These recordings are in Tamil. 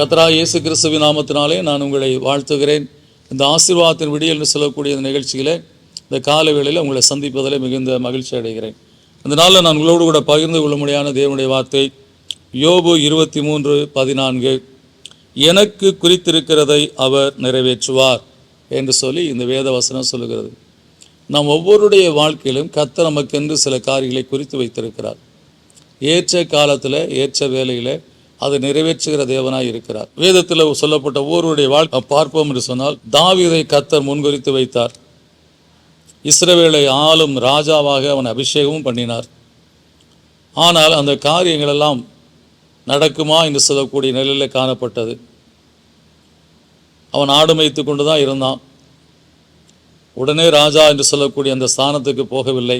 கத்ரா இயேசு கிறிஸ்துவ நாமத்தினாலே நான் உங்களை வாழ்த்துகிறேன். இந்த ஆசீர்வாதத்தின் விடியல் என்று சொல்லக்கூடிய இந்த நிகழ்ச்சியில் இந்த கால வேளையில் உங்களை சந்திப்பதில் மிகுந்த மகிழ்ச்சி அடைகிறேன். இந்த நாளில் நான் உங்களோடு கூட பகிர்ந்து கொள்ளும்படியான தேவனுடைய வார்த்தை யோபு இருபத்தி மூன்று பதினான்கு எனக்கு குறித்திருக்கிறதை அவர் நிறைவேற்றுவார் என்று சொல்லி இந்த வேத வசனம் சொல்லுகிறது. நாம் ஒவ்வொருடைய வாழ்க்கையிலும் கத்த நமக்கென்று சில காரியங்களை குறித்து வைத்திருக்கிறார். ஏற்ற காலத்தில் ஏற்ற வேலையில் அதை நிறைவேற்றுகிற தேவனாய் இருக்கிறார். வேதத்தில் சொல்லப்பட்ட ஒருவருடைய வாழ்க்கை பார்ப்போம் என்று சொன்னால் தாவீதை கத்தர் முன்குறித்து வைத்தார். இஸ்ரவேலை ஆளும் ராஜாவாக அவன் அபிஷேகமும் பண்ணினார். ஆனால் அந்த காரியங்களெல்லாம் நடக்குமா என்று சொல்லக்கூடிய நிலையில் காணப்பட்டது. அவன் ஆடு மேய்த்து கொண்டு தான் இருந்தான். உடனே ராஜா என்று சொல்லக்கூடிய அந்த ஸ்தானத்துக்கு போகவில்லை.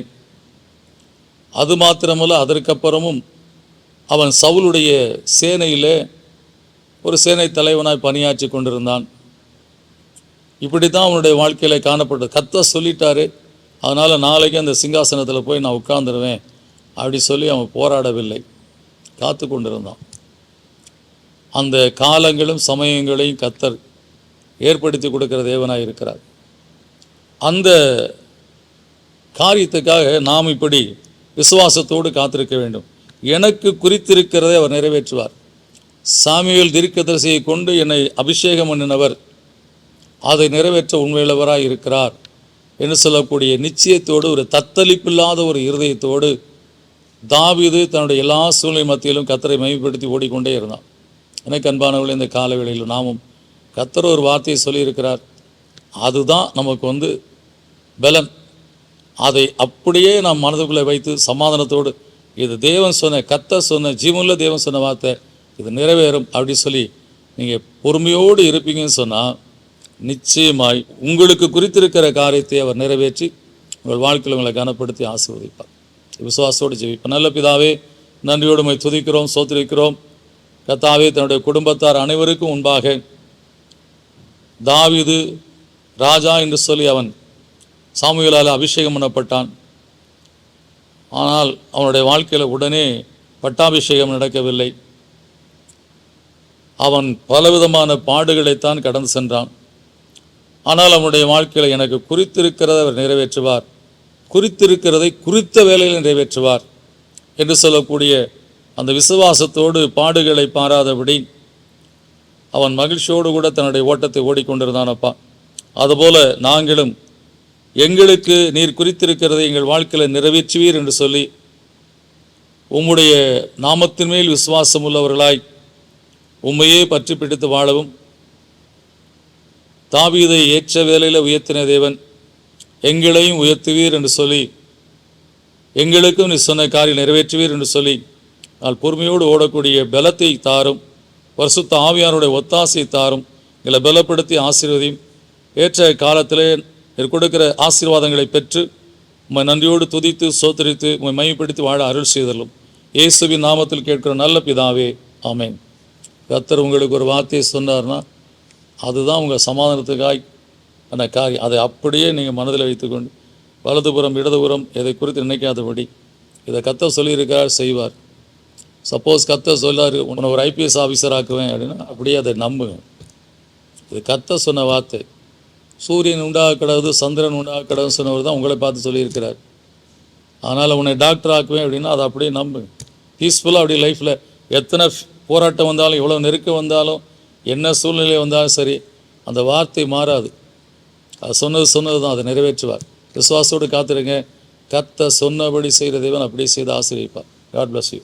அது மாத்திரமல்ல அதற்கப்புறமும் அவன் சவுலுடைய சேனையிலே ஒரு சேனை தலைவனாய் பணியாற்றி கொண்டிருந்தான். இப்படி தான் அவனுடைய வாழ்க்கையில் காணப்பட்டது. கத்த சொல்லிட்டாரு அதனால் நாளைக்கு அந்த சிங்காசனத்தில் போய் நான் உட்காந்துருவேன் அப்படி சொல்லி அவன் போராடவில்லை. காத்து கொண்டிருந்தான். அந்த காலங்களும் சமயங்களையும் கத்தர் ஏற்படுத்தி கொடுக்கிற தேவனாய் இருக்கிறார். அந்த காரியத்துக்காக நாம் இப்படி விசுவாசத்தோடு காத்திருக்க வேண்டும். எனக்கு குறித்திருக்கிறதை அவர் நிறைவேற்றுவார். சாமியல் தீர்க்கதரிசியை கொண்டு என்னை அபிஷேகம் பண்ணினவர் அதை நிறைவேற்ற உண்மையுள்ளவராக இருக்கிறார் என்று சொல்லக்கூடிய நிச்சயத்தோடு ஒரு தத்தளிப்பில்லாத ஒரு இருதயத்தோடு தாவிது தன்னுடைய எல்லா சூழ்நிலை மத்தியிலும் கத்தரை மையப்படுத்தி ஓடிக்கொண்டே இருந்தான். எனக்கு அன்பானவர்கள் இந்த காலவேளையில் நாமும் கத்தர் ஒரு வார்த்தையை சொல்லியிருக்கிறார். அதுதான் நமக்கு வந்து பலன். அதை அப்படியே நாம் மனதுக்குள்ளே வைத்து சமாதானத்தோடு இது தேவன் சொன்ன கத்த சொன்ன ஜீவனில் தேவன் சொன்ன வார்த்தை. இது நிறைவேறும் அப்படி சொல்லி நீங்கள் பொறுமையோடு இருப்பீங்கன்னு சொன்னால் நிச்சயமாய் உங்களுக்கு குறித்திருக்கிற காரியத்தை அவர் நிறைவேற்றி உங்கள் வாழ்க்கையில் உங்களை கனப்படுத்தி ஆசீர்வதிப்பார். விசுவாசோடு ஜெயிப்பார் நல்ல பிதாவே நன்றியோடு மை துதிக்கிறோம் சோத்திரிக்கிறோம். கத்தாவே தன்னுடைய குடும்பத்தார் அனைவருக்கும் முன்பாக தாவிது ராஜா என்று சொல்லி அவன் சாமுவேலால் அபிஷேகம் பண்ணப்பட்டான். ஆனால் அவனுடைய வாழ்க்கையில் உடனே பட்டாபிஷேகம் நடக்கவில்லை. அவன் பலவிதமான பாடுகளைத்தான் கடந்து சென்றான். ஆனால் அவனுடைய வாழ்க்கையில் எனக்கு குறித்திருக்கிறதை அவர் நிறைவேற்றுவார். குறித்திருக்கிறதை குறித்த வேலையில் நிறைவேற்றுவார் என்று சொல்லக்கூடிய அந்த விசுவாசத்தோடு பாடுகளை பாராதபடி அவன் மகிழ்ச்சியோடு கூட தன்னுடைய ஓட்டத்தை ஓடிக்கொண்டிருந்தானப்பா அதுபோல நாங்களும் எங்களுக்கு நீர் குறித்திருக்கிறதை எங்கள் வாழ்க்கையில் நிறைவேற்றுவீர் என்று சொல்லி உம்முடைய நாமத்தின் மேல் விசுவாசம் உள்ளவர்களாய் உம்மையே பற்றி பிடித்து வாழவும். தாவீதை ஏற்ற வேலையில் உயர்த்தின தேவன் எங்களையும் உயர்த்துவீர் என்று சொல்லி எங்களுக்கும் நீ சொன்ன காரியம் நிறைவேற்றுவீர் என்று சொல்லி நான் பொறுமையோடு ஓடக்கூடிய பலத்தை தாரும் வருஷத்த ஆவியாருடைய ஒத்தாசை தாரும் எங்களை பலப்படுத்தி ஆசீர்வதியும். ஏற்ற காலத்திலே நீர் கொடுக்கிற ஆசீர்வாதங்களை பெற்று உம்மை நன்றியோடு துதித்து சோத்தரித்து உம்மை மையப்படுத்தி வாழ அருள் செய்தலும் இயேசுவின் நாமத்தில் கேட்கிற நல்ல பிதாவே ஆமேன். கர்த்தர் உங்களுக்கு ஒரு வார்த்தையை சொன்னார்னா அதுதான் உங்கள் சமாதானத்துக்காய் அந்த காரியம் அதை அப்படியே நீங்கள் மனதில் வைத்துக்கொண்டு வலதுபுறம் இடதுபுறம் எதை குறித்து நினைக்காதபடி இதை கத்த சொல்லியிருக்கார் செய்வார். சப்போஸ் கத்த சொல்லாரு உன்னை ஒரு ஐபிஎஸ் ஆஃபீஸர் ஆக்குவேன் அப்படின்னா அப்படியே அதை நம்புங்க இது கத்த சொன்ன வார்த்தை. சூரியன் உண்டாக கிடக்குது சந்திரன் உண்டாக கிடக்குன்னு சொன்னவர் தான் உங்களை பார்த்து சொல்லியிருக்கிறார். அதனால் உன்னை டாக்டர் ஆக்குவேன் அப்படின்னா அதை அப்படியே நம்பு. பீஸ்ஃபுல்லாக அப்படியே லைஃப்பில் எத்தனை போராட்டம் வந்தாலும் எவ்வளோ நெருக்கம் வந்தாலும் என்ன சூழ்நிலை வந்தாலும் சரி அந்த வார்த்தை மாறாது. அது சொன்னது சொன்னது தான் அதை நிறைவேற்றுவார். விசுவாசோடு காத்திருங்க. கத்த சொன்னபடி செய்கிற தேவன் அப்படியே செய்து ஆசிரியப்பார் காட் பிளஸ் யூ